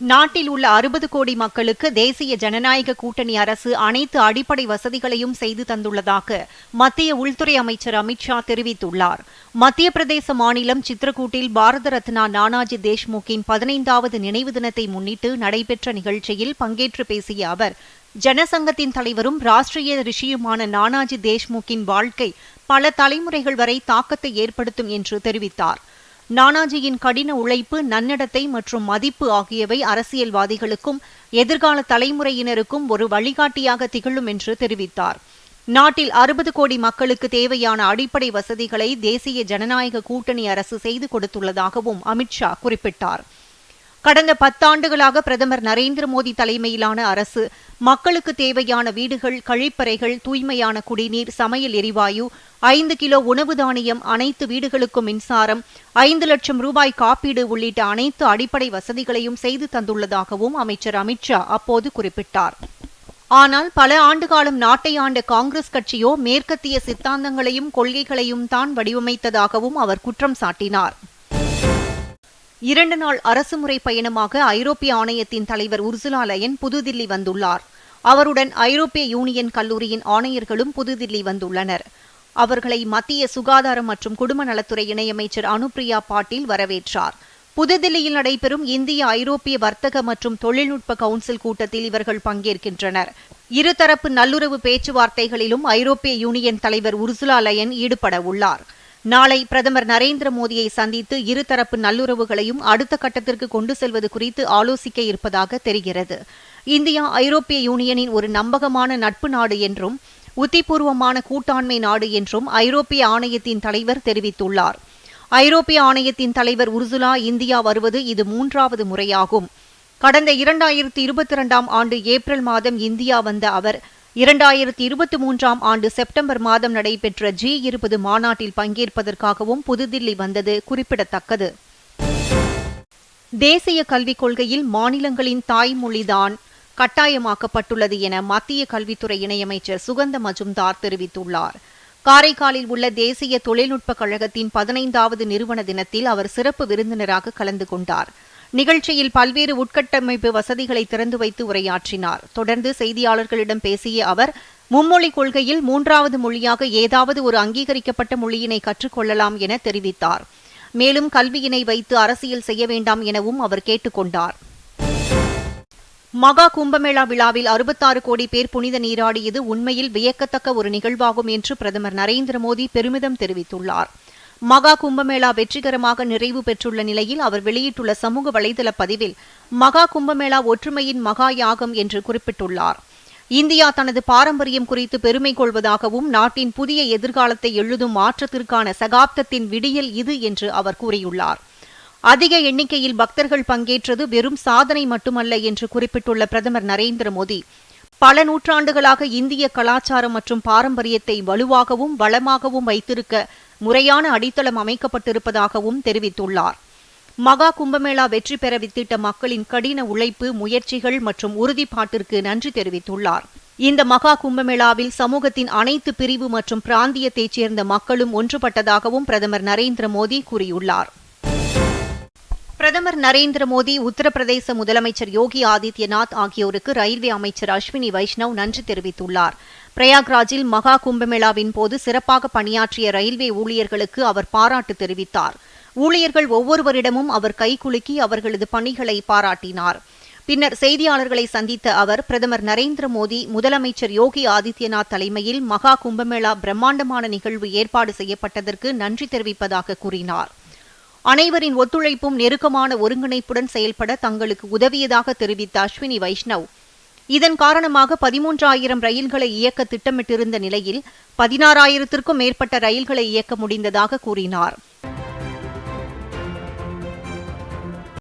நாட்டில் உள்ள அறுபது கோடி மக்களுக்கு தேசிய ஜனநாயக கூட்டணி அரசு அனைத்து அடிப்படை வசதிகளையும் செய்து தந்துள்ளதாக மத்திய உள்துறை அமைச்சர் அமித்ஷா தெரிவித்துள்ளார். மத்திய பிரதேச மாநிலம் சித்ரகூட்டில் பாரத ரத்னா நானாஜி தேஷ்முக்கின் பதினைந்தாவது நினைவு தினத்தை முன்னிட்டு நடைபெற்ற நிகழ்ச்சியில் பங்கேற்று பேசிய அவர் ஜனசங்கத்தின் தலைவரும் ராஷ்டிரிய ரிஷியுமான நானாஜி தேஷ்முக்கின் வாழ்க்கை பல தலைமுறைகள் வரை தாக்கத்தை ஏற்படுத்தும் என்று தெரிவித்தார். நானாஜியின் கடின உழைப்பு நன்னடத்தை மற்றும் மதிப்பு ஆகியவை அரசியல்வாதிகளுக்கும் எதிர்கால தலைமுறையினருக்கும் ஒரு வழிகாட்டியாக திகழும் என்று தெரிவித்தார். நாட்டில் அறுபது கோடி மக்களுக்கு தேவையான அடிப்படை வசதிகளை தேசிய ஜனநாயக கூட்டணி அரசு செய்து கொடுத்துள்ளதாகவும் அமித்ஷா குறிப்பிட்டார். கடந்த பத்தாண்டுகளாக பிரதமர் நரேந்திர மோடி தலைமையிலான அரசு மக்களுக்கு தேவையான வீடுகள் கழிப்பறைகள் தூய்மையான குடிநீர் சமையல் எரிவாயு ஐந்து கிலோ உணவு தானியம் அனைத்து வீடுகளுக்கும் மின்சாரம் ஐந்து லட்சம் ரூபாய் காப்பீடு உள்ளிட்ட அனைத்து அடிப்படை வசதிகளையும் செய்து தந்துள்ளதாகவும் அமைச்சர் அமித்ஷா அப்போது குறிப்பிட்டார். ஆனால் பல ஆண்டுகாலம் நாட்டை ஆண்ட காங்கிரஸ் கட்சியோ மேற்கத்திய சித்தாந்தங்களையும் கொள்கைகளையும் தான் வடிவமைத்ததாகவும் அவர் குற்றம் சாட்டினார். இரண்டு நாள் அரசுமுறை பயணமாக ஐரோப்பிய ஆணையத்தின் தலைவர் உர்சுலா லயன் புதுதில்லி வந்துள்ளார். அவருடன் ஐரோப்பிய யூனியன் கல்லூரியின் ஆணையர்களும் புதுதில்லி வந்துள்ளனர். அவர்களை மத்திய சுகாதாரம் மற்றும் குடும்ப நலத்துறை இணையமைச்சர் அனுப்பிரியா பாட்டீல் வரவேற்றார். புதுதில்லியில் நடைபெறும் இந்திய ஐரோப்பிய வர்த்தக மற்றும் தொழில்நுட்ப கவுன்சில் கூட்டத்தில் இவர்கள் பங்கேற்கின்றனர். இருதரப்பு நல்லுறவு பேச்சுவார்த்தைகளிலும் ஐரோப்பிய யூனியன் தலைவர் உர்சுலா லயன் ஈடுபட உள்ளார். நாளை பிரதமர் நரேந்திர மோடியை சந்தித்து இருதரப்பு நல்லுறவுகளையும் அடுத்த கட்டத்திற்கு கொண்டு செல்வது குறித்து ஆலோசிக்க இருப்பதாக தெரிகிறது. இந்தியா ஐரோப்பிய யூனியனின் ஒரு நம்பகமான நட்பு நாடு என்றும் உத்திபூர்வமான கூட்டாண்மை நாடு என்றும் ஐரோப்பிய ஆணையத்தின் தலைவர் தெரிவித்துள்ளார். ஐரோப்பிய ஆணையத்தின் தலைவர் உர்சுலா இந்தியா வருவது இது மூன்றாவது முறையாகும். கடந்த இரண்டாயிரத்தி இருபத்தி இரண்டாம் ஆண்டு ஏப்ரல் மாதம் இந்தியா வந்த அவர் இரண்டாயிரத்தி இருபத்தி மூன்றாம் ஆண்டு செப்டம்பர் மாதம் நடைபெற்ற ஜி இருபது மாநாட்டில் பங்கேற்பதற்காகவும் புதுதில்லி வந்தது குறிப்பிடத்தக்கது. தேசிய கல்விக் கொள்கையில் மாநிலங்களின் தாய்மொழிதான் கட்டாயமாக்கப்பட்டுள்ளது என மத்திய கல்வித்துறை இணையமைச்சர் சுகந்த மஜும்தார் தெரிவித்துள்ளார். காரைக்காலில் உள்ள தேசிய தொழில்நுட்ப கழகத்தின் பதினைந்தாவது நிறுவன தினத்தில் அவர் சிறப்பு விருந்தினராக கலந்து கொண்டார். நிகழ்ச்சியில் பல்வேறு உட்கட்டமைப்பு வசதிகளை திறந்து வைத்து உரையாற்றினார். தொடர்ந்து செய்தியாளர்களிடம் பேசிய அவர் மும்மொழி கொள்கையில் மூன்றாவது மொழியாக ஏதாவது ஒரு அங்கீகரிக்கப்பட்ட மொழியினை கற்றுக்கொள்ளலாம் என தெரிவித்தார். மேலும் கல்வியினை வைத்து அரசியல் செய்ய வேண்டாம் எனவும் அவர் கேட்டுக்கொண்டார் மகா கும்பமேளா விழாவில் அறுபத்தாறு கோடி பேர் புனித நீராடியது உண்மையில் வியக்கத்தக்க ஒரு நிகழ்வாகும் என்று பிரதமர் நரேந்திர மோடி பெருமிதம் தெரிவித்துள்ளார். மகா கும்பமேளா வெற்றிகரமாக நிறைவு பெற்றுள்ள நிலையில் அவர் வெளியிட்டுள்ள சமூக வலைதள பதிவில் மகா கும்பமேளா ஒற்றுமையின் மகா யாகம் என்று குறிப்பிட்டுள்ளார். இந்தியா தனது பாரம்பரியம் குறித்து பெருமை கொள்வதாகவும் நாட்டின் புதிய எதிர்காலத்தை எழுதும் மாற்றத்திற்கான சகாப்தத்தின் விடியல் இது என்று அவர் கூறியுள்ளார். அதிக எண்ணிக்கையில் பக்தர்கள் பங்கேற்றது வெறும் சாதனை மட்டுமல்ல என்று குறிப்பிட்டுள்ள பிரதமர் நரேந்திர மோடி பல நூற்றாண்டுகளாக இந்திய கலாச்சாரம் மற்றும் பாரம்பரியத்தை வலுவாகவும் வளமாகவும் வைத்திருக்க முறையான அடித்தளம் அமைக்கப்பட்டிருப்பதாகவும் தெரிவித்துள்ளார். மகா கும்பமேளா வெற்றி பெற வித்திட்ட மக்களின் கடின உழைப்பு முயற்சிகள் மற்றும் உறுதிப்பாட்டிற்கு நன்றி தெரிவித்துள்ளார். இந்த மகா கும்பமேளாவில் சமூகத்தின் அனைத்து பிரிவு மற்றும் பிராந்தியத்தைச் சேர்ந்த மக்களும் ஒன்றுபட்டதாகவும் பிரதமர் நரேந்திர மோடி கூறியுள்ளார். பிரதமர் நரேந்திர மோடி உத்தரப்பிரதேச முதலமைச்சர் யோகி ஆதித்யநாத் ஆகியோருக்கு ரயில்வே அமைச்சர் அஸ்வினி வைஷ்ணவ் நன்றி தெரிவித்துள்ளார். பிரயாக்ராஜில் மகா கும்பமேளாவின் போது சிறப்பாக பணியாற்றிய ரயில்வே ஊழியர்களுக்கு அவர் பாராட்டு தெரிவித்தார். ஊழியர்கள் ஒவ்வொருவரிடமும் அவர் கைகுலுக்கி அவர்களது பணிகளை பாராட்டினார். பின்னர் செய்தியாளர்களை சந்தித்த அவர் பிரதமர் நரேந்திர மோடி முதலமைச்சர் யோகி ஆதித்யநாத் தலைமையில் மகா கும்பமேளா பிரம்மாண்டமான நிகழ்வு ஏற்பாடு செய்யப்பட்டதற்கு நன்றி தெரிவிப்பதாக கூறினார். அனைவரின் ஒத்துழைப்பும் நெருக்கமான ஒருங்கிணைப்புடன் செயல்பட தங்களுக்கு உதவியதாக தெரிவித்த அஸ்வினி வைஷ்ணவ் இதன் காரணமாக பதிமூன்றாயிரம் ரயில்களை இயக்க திட்டமிட்டிருந்த நிலையில் பதினாறாயிரத்திற்கும் மேற்பட்ட ரயில்களை இயக்க முடிந்ததாக கூறினார்.